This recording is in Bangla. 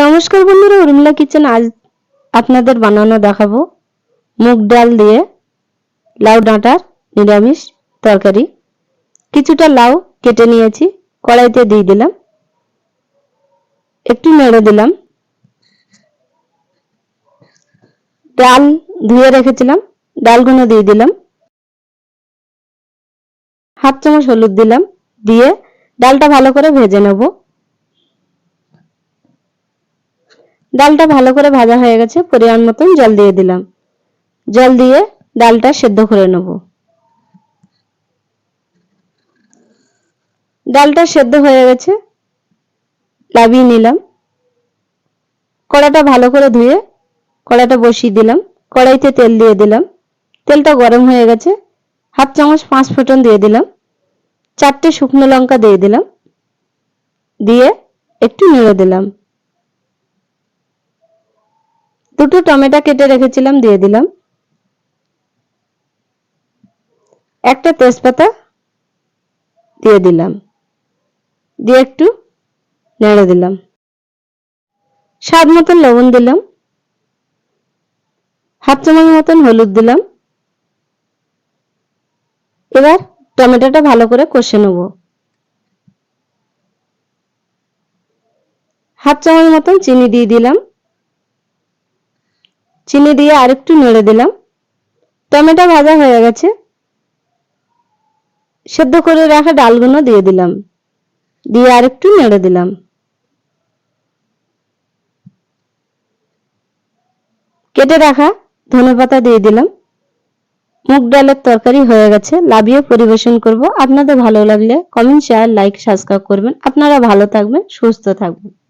নমস্কার বন্ধুরা, উর্মিলা কিচেন আজ আপনাদের বানানো দেখাবো মুগ ডাল দিয়ে লাউ ডাঁটার নিরামিষ তরকারি। কিছুটা লাউ কেটে নিয়েছি, কড়াইতে দিয়ে দিলাম। একটু নেড়ে দিলাম। ডাল ধুয়ে রেখেছিলাম, ডালগুলো দিয়ে দিলাম। হাফ চামচ হলুদ দিলাম, দিয়ে ডালটা ভালো করে ভেজে নেব। ডালটা ভালো করে ভাজা হয়ে গেছে, পরিমাণ মতন জল দিয়ে দিলাম। জল দিয়ে ডালটা সেদ্ধ করে নেব। ডালটা সেদ্ধ হয়ে গেছে লাভিয়ে নিলাম। কড়াটা ভালো করে ধুয়ে কড়াটা বসিয়ে দিলাম। কড়াইতে তেল দিয়ে দিলাম। তেলটা গরম হয়ে গেছে, হাফ চামচ পাঁচ ফোটন দিয়ে দিলাম। চারটে শুকনো লঙ্কা দিয়ে দিলাম। দিয়ে একটু নেড়ে দিলাম। দুটো টমেটো কেটে রেখেছিলাম, দিয়ে দিলাম। একটা তেজপাতা দিয়ে দিলাম। দিয়ে একটু নেড়ে দিলাম। স্বাদ মতন লবণ দিলাম। হাফ চামচ মতন হলুদ দিলাম। এবার টমেটোটা ভালো করে কষে নেব। হাফ চামচ মতন চিনি দিয়ে দিলাম। চিনি দিয়ে আরেকটু নেড়ে দিলাম। টমেটো ভাজা হয়ে গেছে। সেদ্ধ করে রাখা ডালগুলো দিয়ে দিলাম। দিয়ে আরেকটু নেড়ে দিলাম। কেটে রাখা ধনে পাতা দিয়ে দিলাম। মুগ ডালের তরকারি হয়ে গেছে। লাভিয়ে পরিবেশন করব। আপনাদের ভালো লাগলে কমেন্ট শেয়ার লাইক সাবস্ক্রাইব করবেন। আপনারা ভালো থাকবেন, সুস্থ থাকবেন।